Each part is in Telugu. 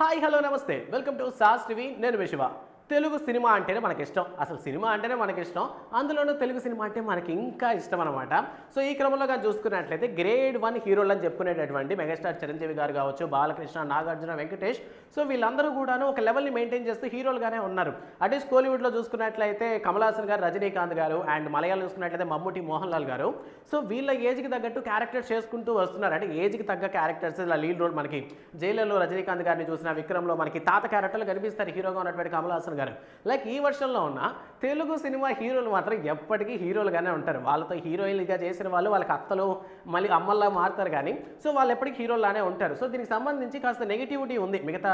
Hi hello namaste. Welcome to Sas TV. నేను విశ్వ తెలుగు సినిమా అంటేనే మనకి ఇష్టం అసలు సినిమా అంటేనే మనకి ఇష్టం అందులోనూ తెలుగు సినిమా అంటే మనకి ఇంకా ఇష్టం అనమాట సో ఈ క్రమంలో కానీ చూసుకున్నట్లయితే గ్రేడ్ వన్ హీరోలు అని చెప్పుకునేటటువంటి మెగాస్టార్ చిరంజీవి గారు కావచ్చు బాలకృష్ణ నాగార్జున వెంకటేష్. సో వీళ్ళందరూ కూడాను ఒక లెవెల్ని మెయింటైన్ చేస్తూ హీరోలుగానే ఉన్నారు. అటే కోలీవుడ్లో చూసుకున్నట్లయితే కమలాసన్ గారు రజనీకాంత్ గారు అండ్ మలయాళం చూసుకున్నట్లయితే మమ్ముటి మోహన్ లాల్ గారు. సో వీళ్ళ ఏజ్కి తగ్గట్టు క్యారెక్టర్స్ చేసుకుంటూ వస్తున్నారు. అంటే ఏజ్కి తగ్గ క్యారెక్టర్స్ ఇలా లీడ్ రోల్ మనకి జైలలో రజనీకాంత్ గారిని చూసిన విక్రమ్లో మనకి తాత క్యారెక్టర్లు కనిపిస్తారు హీరోగా ఉన్నటువంటి కమలాసన్ గారు. లైక్ ఈ వర్షంలో ఉన్న తెలుగు సినిమా హీరోలు మాత్రం ఎప్పటికీ హీరోలుగానే ఉంటారు. వాళ్ళతో హీరోయిన్గా చేసిన వాళ్ళు వాళ్ళకి అత్తలు మళ్ళీ అమ్మల్లా మారుతారు కానీ సో వాళ్ళు ఎప్పటికీ హీరోలానే ఉంటారు. సో దీనికి సంబంధించి కాస్త నెగిటివిటీ ఉంది మిగతా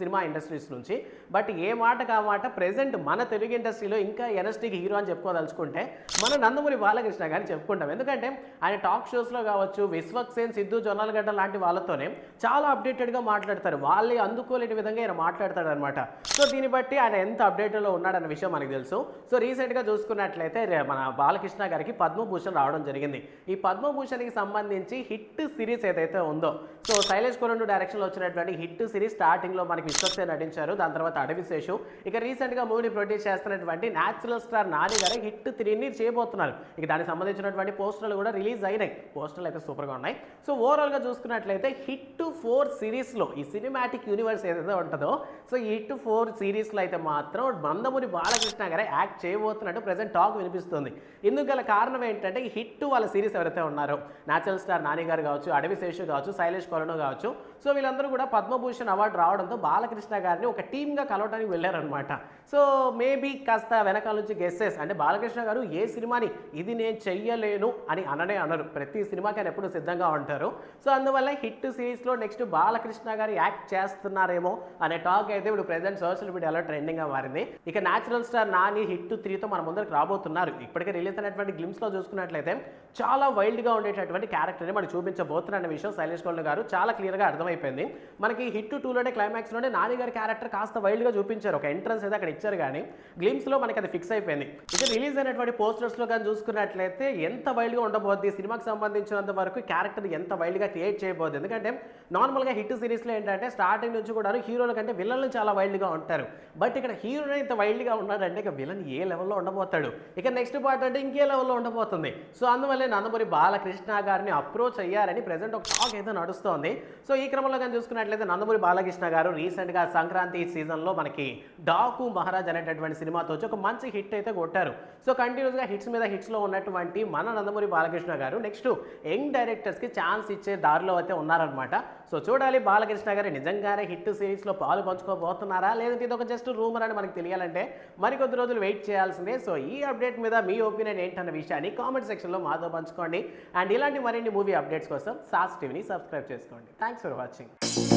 సినిమా ఇండస్ట్రీస్ నుంచి. బట్ ఏ మాట కా మాట ప్రెసెంట్ మన తెలుగు ఇండస్ట్రీలో ఇంకా ఎనస్టిక్ హీరో అని చెప్పుకోదలుచుకుంటే మన నందమూరి బాలకృష్ణ గారిని చెప్పుకుంటాం. ఎందుకంటే ఆయన టాక్ షోస్లో కావచ్చు విశ్వక్ సేన్ సిద్ధు జొన్నాలగడ్డ లాంటి వాళ్ళతోనే చాలా అప్డేటెడ్గా మాట్లాడతారు. వాళ్ళే అందుకోలేని విధంగా ఆయన మాట్లాడతాడు అనమాట సో దీన్ని బట్టి ఆయన ఎంత అప్డేట్లో ఉన్నాడన్న విషయం మనకి తెలుసు. సో రీసెంట్గా చూసుకున్నట్లయితే మన బాలకృష్ణ గారికి పద్మభూషణ్ రావడం జరిగింది. ఈ పద్మభూషణ్కి సంబంధించి హిట్ సిరీస్ ఏదైతే ఉందో సో శైలేష్ కొరండు డైరెక్షన్లో వచ్చినటువంటి హిట్ సిరీస్ స్టార్టింగ్లో మనకి విశ్వక్సే నటించారు. దాని తర్వాత అడవి శేషు. ఇక రీసెంట్గా మూవీని ప్రొడ్యూస్ చేస్తున్నటువంటి న్యాచురల్ స్టార్ నాని గారు హిట్ త్రీని చేయబోతున్నారు. ఇక దానికి సంబంధించినటువంటి పోస్టర్లు కూడా రిలీజ్ అయినాయి. పోస్టర్లు అయితే సూపర్గా ఉన్నాయి. సో ఓవరాల్గా చూసుకున్నట్లయితే హిట్ ఫోర్ సిరీస్లో ఈ సినిమాటిక్ యూనివర్స్ ఏదైతే ఉంటుందో సో ఈ హిట్ ఫోర్ సిరీస్లో అయితే మాత్రం మందమూరి బాలకృష్ణ గారే యాక్ట్ చేయబోతున్నట్టు ప్రజెంట్ టాక్ వినిపిస్తుంది. ఇందుకు గల కారణం ఏంటంటే హిట్ వాళ్ళ సిరీస్ ఎవరైతే ఉన్నారో న్యాచురల్ స్టార్ నాని గారు కావచ్చు అడవి శేషు కావచ్చు శైలేష్ కొలను కావచ్చు సో వీళ్ళందరూ కూడా పద్మభూషణ్ అవార్డు రావడంతో బాలకృష్ణ గారిని ఒక టీమ్గా కలవడానికి వెళ్ళారనమాట సో మేబీ కాస్త వెనకాల నుంచి గెస్సెస్ అంటే బాలకృష్ణ గారు ఏ సినిమాని ఇది నేను చెయ్యలేను అని అననే అనరు. ప్రతి సినిమాకి ఆయన ఎప్పుడు సిద్ధంగా ఉంటారు. సో అందువల్ల హిట్ సిరీస్లో నెక్స్ట్ బాలకృష్ణ గారు యాక్ట్ చేస్తున్నారేమో అనే టాక్ అయితే ఇప్పుడు ప్రెసెంట్ సోషల్ మీడియాలో ట్రెండింగ్గా మారింది. ఇక న్యాచురల్ స్టార్ నాని హిట్ త్రీతో మన ముందరికి రాబోతున్నారు. ఇప్పటికే రిలీజ్ అయినటువంటి గ్లిమ్స్లో చూసుకున్నట్లయితే చాలా వైల్డ్గా ఉండేటటువంటి క్యారెక్టర్ని మనం చూపించబోతున్న విషయం శైలేష్ గోల్డ్ గారు చాలా క్లియర్గా అర్థమైపోయింది మనకి హిట్ టూలోనే క్లైమాక్స్లోనే నాని గారి క్యారెక్టర్ కాస్త వైల్డ్గా చూపించారు. ఒక ఎంట్రన్స్ అయితే అక్కడ ఇచ్చారు కానీ గ్లిమ్స్లో మనకి అది ఫిక్స్ అయిపోయింది. ఇక రిలీజ్ అయినటువంటి పోస్టర్స్లో కానీ చూసుకున్నట్లయితే ఎంత వైల్డ్గా ఉండబోద్ది? సినిమాకి సంబంధించినంత వరకు క్యారెక్టర్ ఎంత వైల్డ్గా క్రియేట్ చేయబోద్ది? ఎందుకంటే నార్మల్గా హిట్ సిరీస్లో ఏంటంటే స్టార్టింగ్ నుంచి కూడా హీరోల కంటే విలన్లు చాలా వైల్డ్గా ఉంటారు. బట్ ఇక్కడ హీరోనే ఇంత వైల్డ్గా ఉన్నాడంటే ఇక విలన్ ఏ లెవెల్లో ఉండబోతాడు? ఇక నెక్స్ట్ పార్ట్ అంటే ఇంకే లెవెల్లో ఉండబోతుంది. సో అందువల్లే నందమూరి బాలకృష్ణ గారిని అప్రోచ్ అయ్యారని ప్రజెంట్ ఒక టాక్ అయితే నడుస్తోంది. సో ఈ క్రమంలో కానీ చూసుకున్నట్లయితే నందమూరి బాలకృష్ణ గారు రీసెంట్గా సంక్రాంతి సీజన్లో మనకి డాకు మహారాజ్ అనేటటువంటి సినిమాతో వచ్చి ఒక మంచి హిట్ అయితే కొట్టారు. సో కంటిన్యూస్గా హిట్స్ మీద హిట్స్లో ఉన్నటువంటి మన నందమూరి బాలకృష్ణ గారు నెక్స్ట్ యంగ్ డైరెక్టర్స్కి ఛాన్స్ ఇచ్చే దారిలో అయితే ఉన్నారనమాట సో చూడాలి బాలకృష్ణ గారు నిజంగానే హిట్ సిరీస్లో పాలు పంచుకోబోతున్నారా? లేదంటే ఇది ఒక జస్ట్ రూమర్ అని మనకి తెలియాలంటే మరికొద్ది రోజులు వెయిట్ చేయాల్సిందే. సో ఈ అప్డేట్ మీద మీ ఒపీనియన్ ఏంటన్న విషయాన్ని కామెంట్ సెక్షన్లో మాతో పంచుకోండి. అండ్ ఇలాంటి మరిన్ని మూవీ అప్డేట్స్ కోసం సాస్ టీవీని సబ్స్క్రైబ్ చేసుకోండి. Thanks for watching 情。